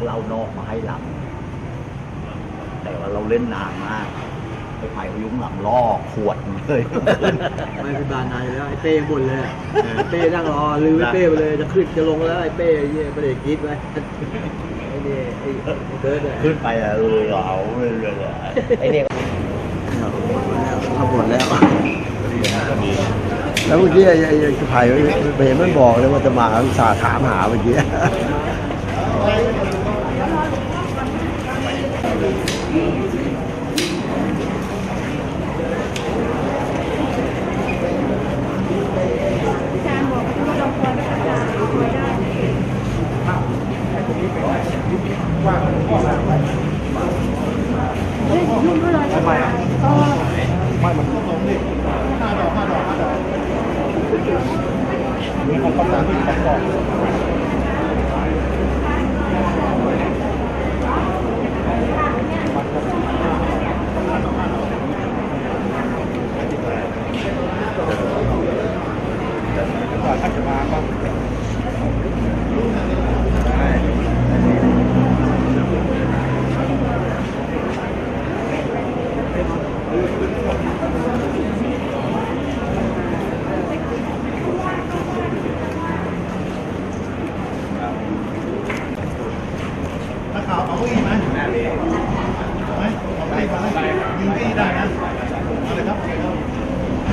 ยกเหล้านอกมาให้ลำแต่ว่าเราเล่นนานมากไอ้ไผ่พยุงหลังล่อขวดเลยไม่เป็นบานนานอยู่แล้วไอ้เป้บ่นเลยอะไอ้เป้นั่งรอลืมไอ้เป้ไปเลยจะขึ้นจะลงแล้วไอ้เป้ไอ้เหี้ยประเด็กกรีดไว้ไอ้นี่ไอ้ไอ้เบิร์ดอะขึ้นไปอะเออเอาเลยเลยเลยไอเนี่ยทำหมดแล้วแล้วเมื่อกี้ไอ้ไอ้ไอ้ไผ่ไปเห็นมันบอกเลยว่าจะมาอุตส่าห์ถามหาเมื่อกี้ อาจารย์บอกว่าเราควรจะอาจารย์ช่วยได้เฮ้ยยุ่งก็เลยทำไมอะก็นัก ข่าวเอาเก้าอี้ไหมไหมเอาเก้าอี้มาไหมยืนเก้าอี้ได้นะเอาเลยครับ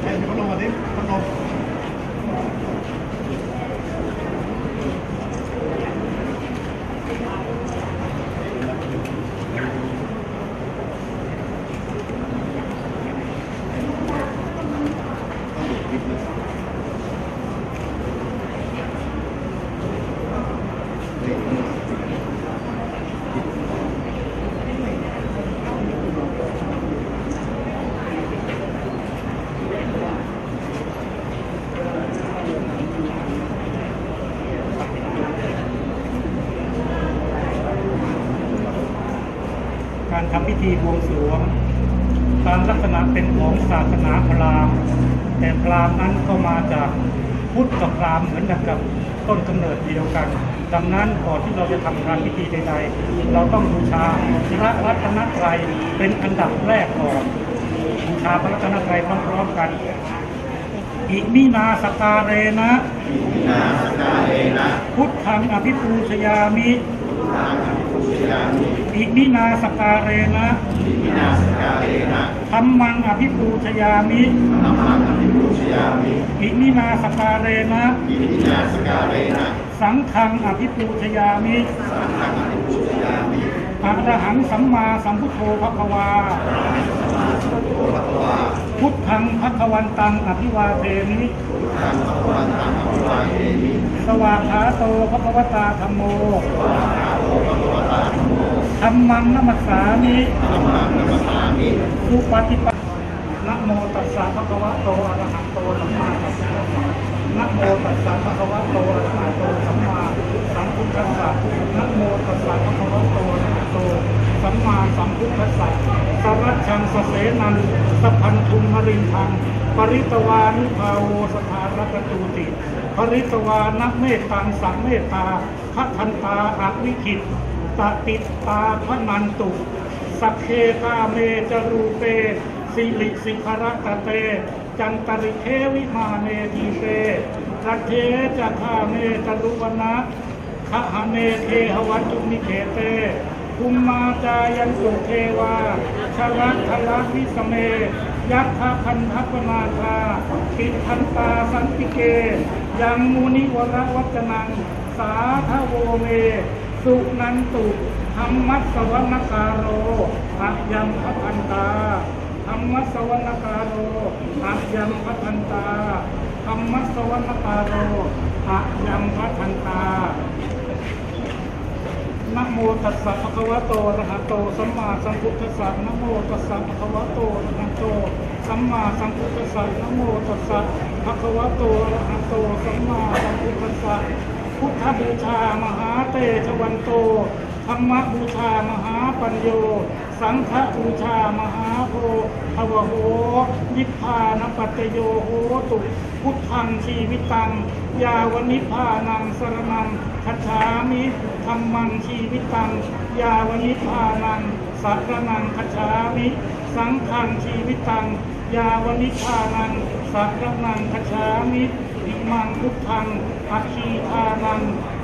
แค่มีพัดลมมาดิพัดลม การทำพิธีบ วงสรวง ตามลักษณะเป็นของศาสนาพราหมณ์ แต่พราหมณ์นั้นก็มาจากพุทธกับพราหมณ์เหมือนกับต้นกำเนิดเดียวกัน ดังนั้นก่อนที่เราจะทำการพิธีใดๆ เราต้องบูชาพระรัตนตรัยเป็นอันดับแรกก่อนบูชาพระรัตนตรัยพร้อมๆกันอิมินาสการเรนะพุทธังอภิปูชยามิ อิมินาสการเรนะธรรมังอภิปูชยามิอิมินาสการเรนะ สังฆังอภิปูชยามิอะระหังสัมมาสัมพุทโธภควา พุทธังภควันตังอภิวาเทมิสวากขาโตภควตาธรรมโม ธรรมังนมัสสามิสุปฏิปันนะโมตัสสะภะคะวะโตอะระหะโตสัมมาสัมพุทธัสสะนะโมตัสสะภะคะวะโตอะระหะโตสัมมาสัมพุทธัสสะนะโมตัสสะภะคะวะโตอะระหะโตสัมมาสัมพุทธัสสะสรัจชังสเสนังสัพพันธุมมรินทังปริตวานุภาโวสถารกตูติปริตวานัเมตตังสัมเมตตา พัทันตาอวิคิตตติตาพระนันตุ สักเคกาเมจรูเปสิริสิภรตเต จันตริเทวิมาเนทีเตรัเทจะคาเมจรุวนะขหเนเทหวัจุมิเขเตภูมมาจายันตุเทวาชลัทละวิสเม ยักขพันธปนาคาปิทันตาสันติเก ยังมุนิวรวัจนัง สาทโวเม สุนันตุธรรมัสสวนคาโรอะยังพพันตาธรรมสวรรคาโรอะยังพัทันตาธรรมสวรรคาโรอะยังพัทันตานโมตัสสะภะคะวะโตอะรหะโต สัมมาสัมพุทธัสสะนะโมตัสสะภะคะวะโตอะรหะโต สัมมาสัมพุทธัสสะนะโมตัสสะภะคะวะโตอะระหะโต สัมมาสัมพุทธัสสะ พุทธบูชามหาเตชะวันโตธรรมบูชามหาปัญโย สังฆบูชามหาโพภวโหนิพพานปัจจโยโหตุ พุทธังชีวิตัง ยาวนิพพานังสรนังคัจฉามิธรรมังชีวิตัง ยาวนิพพานังสรนังคัจฉามิ สังฆังชีวิตัง ยาวนิพพานังสรนังคัจฉามิอิมังพุทธัง อัคคีทานัง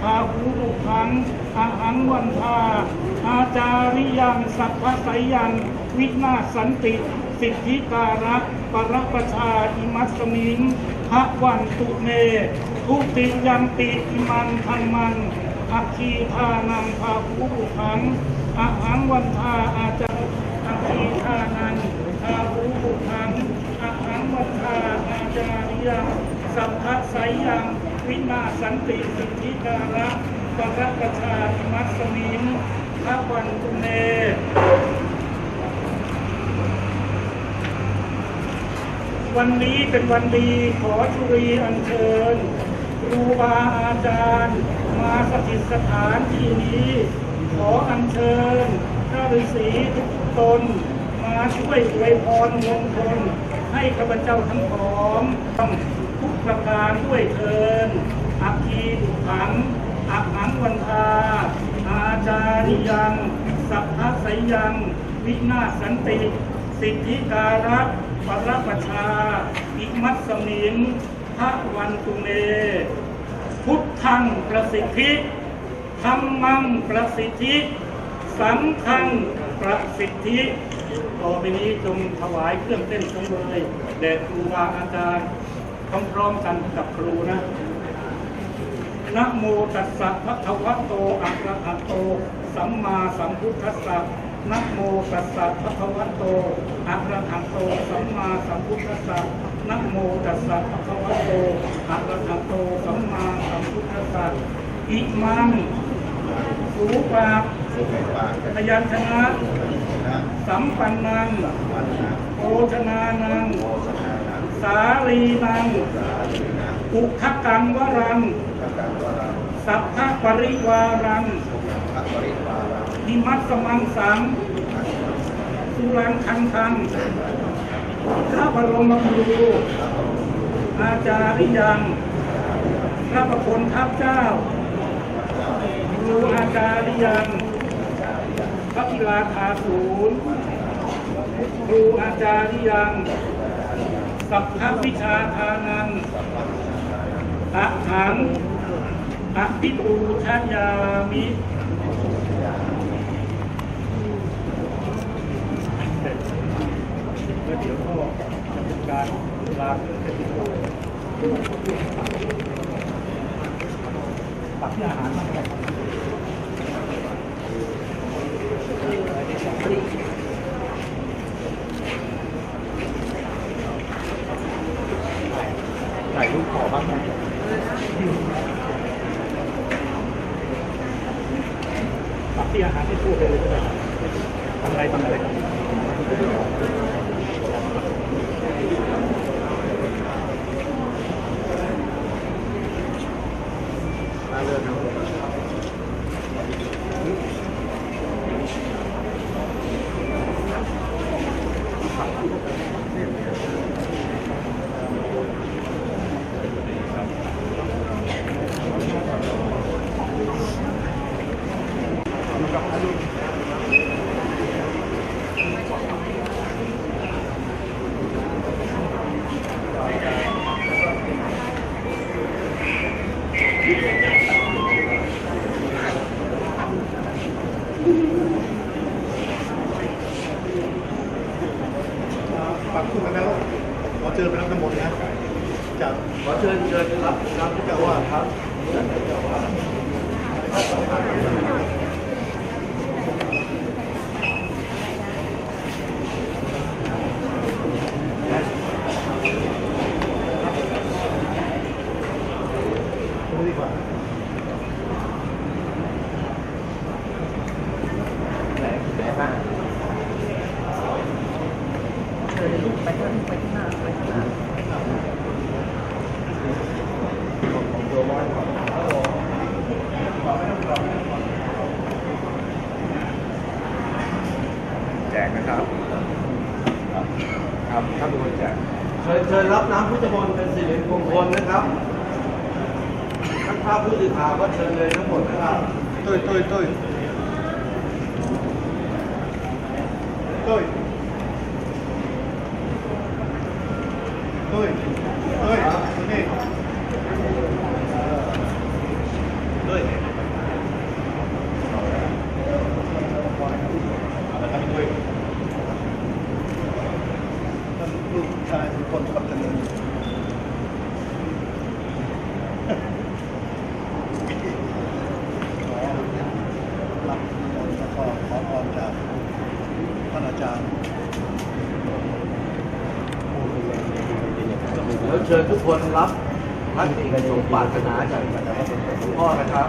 พาหูบุพังอาหังวันทาอาจาริยังสัพพะไสยยัง วินาสันติ สิทธิการะปรประชาอิมัสมิงพระวันตุเมทุติยัมปิอิมันทันมันอัคคีทานังภาภูบุพังอาหังวันทาอาจารอัคคีทานังภาภูบุพังอาหังวันทาอาจาริยังสัพพะไสยยัง วินาสันติสิทธิการะปรประชาอิมัสมิงพระวันตุเมวันนี้เป็นวันดีขอชุรีอัญเชิญครูบาอาจารย์ มาสถิตสถานที่นี้ ขออัญเชิญพระฤาษีทุกตน มาช่วยอวยพรมงคลให้ข้าพเจ้าทั้งสอง ประการด้วยเทินอัคคีบุขังอักหังวันทาอาจาริยัง สัพพะสยัง วินาศสันติ สิทธิการะปรประชา อิมัสสมิงพระวันตุเม พุทธังประสิทธิธรรมังประสิทธิสังฆังประสิทธิต่อไปนี้จงถวายเครื่องเต้นจงเลยแด่ครูบาอาจารย์ พร้อมๆกันกับครูนะนะโมตัสสะภะคะวะโตอะระหะโต สัมมาสัมพุทธัสสะนะโมตัสสะภะคะวะโตอะระหะโต สัมมาสัมพุทธัสสะนะโมตัสสะภะคะวะโตอะระหะโต สัมมาสัมพุทธัสสะอิมังสูปาพยัญชนะ สัมปันนังโอชนานัง สาลีนัง อุคกังวรัง สัพพะปริวารังนิมัสสมังสัง สุรังคันทังพระบรมครูอาจาริยัง พระประพลทัพเจ้าครูอาจาริยังพระพิลาคาศูนย์ครูอาจาริยัง สัพพะวิชาทานังอะหังอภิปูชยามิแล้วเดี๋ยวก็จะเป็นการลาเครื่องเทศโลปักอาหารมาให้กเลยถ่ายรูปข อบ้างไหมปักที่อาหารที่พูดไปเลยก็ได้ทำอะไรทำอะไร คนรับพระติกสมปรารถนาจากหลวงพ่อนะครับ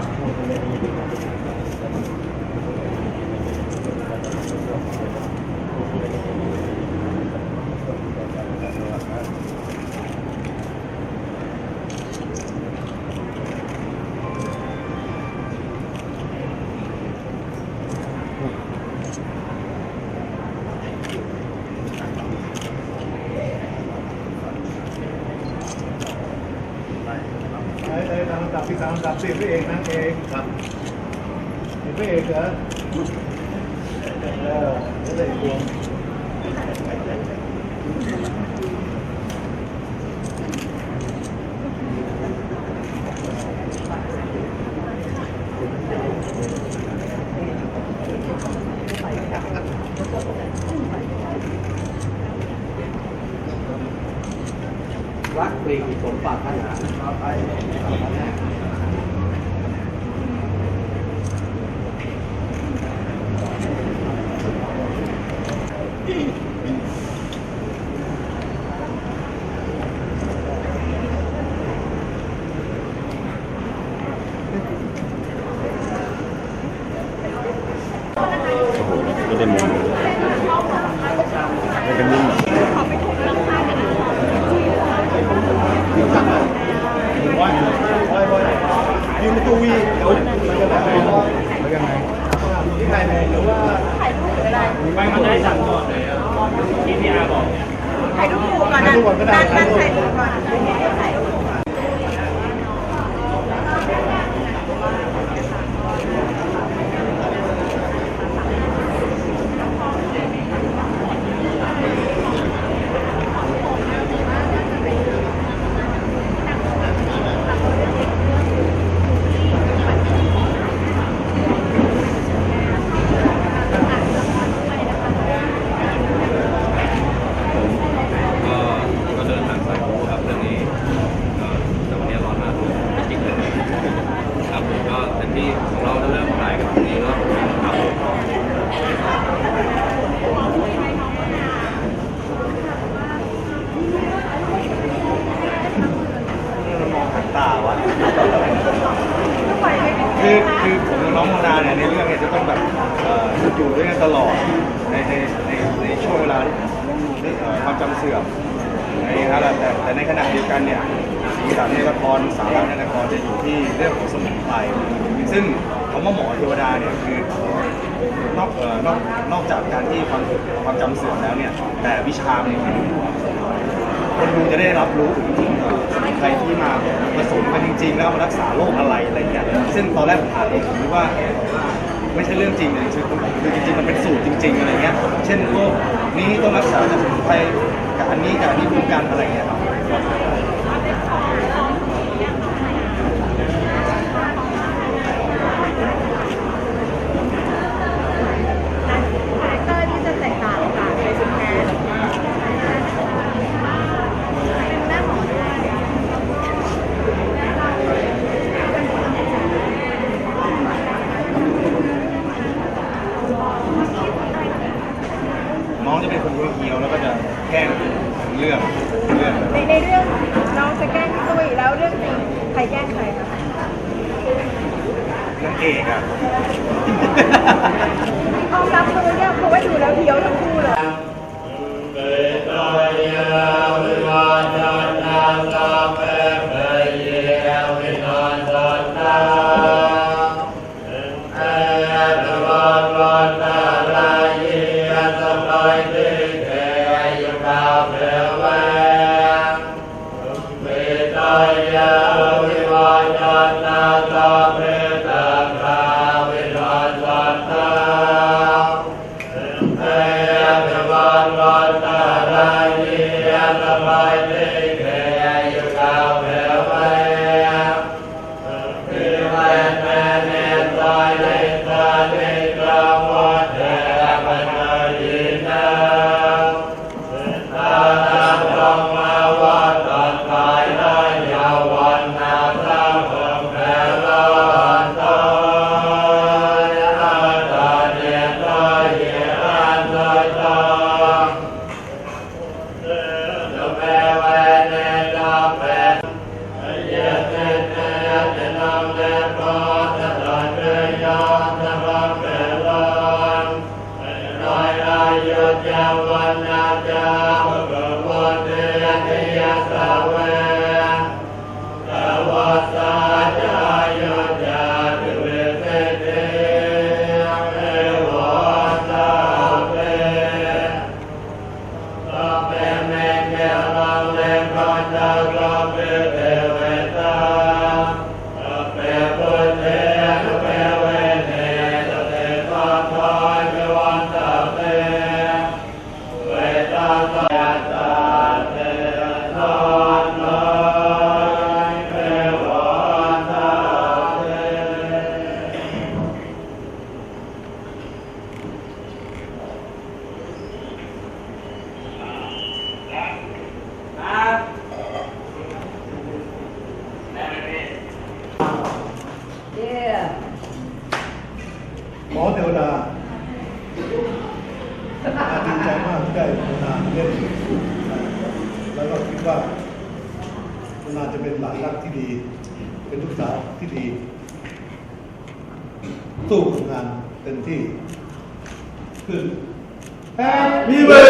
Thank you. คือคือผมกับน้องโมนาเนี่ยในเรื่องเนี่ยจะต้องแบบเอ่ออยู่ด้วยกันตลอดในในในในช่วงเวลาที่เอ่อความจำเสื่อมนะครับแต่แต่ในขณะเดียวกันเนี่ยสีสันในละครสาระในละครจะอยู่ที่เรื่องของสมุนไพรซึ่งคำว่าหมอเทวดาเนี่ยคือนอกเอ่อนอกนอกจากการที่ความความจำเสื่อมแล้วเนี่ยแต่วิชาเนี่ยคนดูจะได้รับรู้ถึงเอ่อสมุนไพ รที่มาผสมกันจริง ๆ แล้วมารักษาโรคอะไรอะไรเงี้ยซึ่งตอนแรกผมอ่านเองผมคิดว่าไม่ใช่เรื่องจริงเลยคือคือจริงๆมันเป็นสูตรจริง ๆอะไรเงี้ยเช่นโรคนี้ต้องรักษาจากสมุนไพรกับอันนี้กับอันนี้ร่วมกันอะไรเงี้ยครับ คาแรคเตอร์ที่จะแตกต่างจากในสุดแทนเป็นแม่หมอด้วย น้องจะเป็นคนเคี้ยวๆแล้วก็จะแกล้งเรื่องเรื่อง ในในเรื่องน้องจะแกล้งพี่ตุ้ยแล้วเรื่องจริงใครแกล้งใครคะ นางเอกอะ ออมรับมือเนี่ยเพราะว่าดูแล้วเพียวทั้งคู่เลย Viva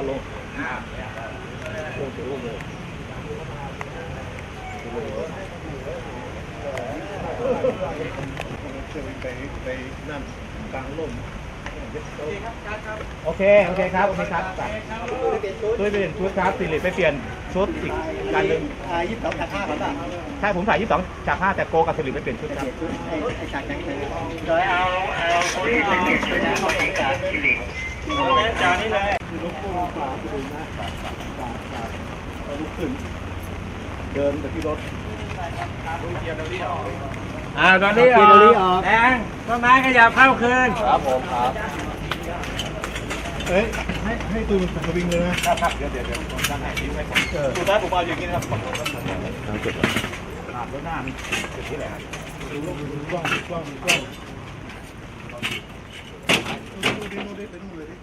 เอาลงลงเสียลงเลยไปไปนั่นกลางร่มโอเค โอเคครับ โอเคครับช่วยเปลี่ยนชุดครับสิริไปเปลี่ยนชุดอีกการหนึ่งยี่สิบสองจากห้าก่อนป่ะใช่ผมถ่ายยี่สิบสองจากห้าแต่โกกับสิริไปเปลี่ยนชุดครับไอ้ไอ้ฉากนั้นคือโดยเอาเอาคนที่เป็นเป็นนักของการจานี้เลยคือลบปูฝาไปดูนะฝาฝาฝาฝาเอาลุกขึ้น เดินไปที่รถอ่าตอนนี้ออกแดงต้นไม้ขยับเข้าคืน ครับผมครับเอ้ยให้ให้ตูนสวิงเลยนะครับเดี๋ยวเดี๋ยวเดี๋ยวผมจะไหนทิ้งไว้ผมเออสุดท้ายผมเอาอย่างนี้นะครับขาดรถหน้ามันจุดที่ไหนครับดูกล้องดูกล้องดูกล้องดูกล้องดูดิดูดิไปนู่นเลยดิ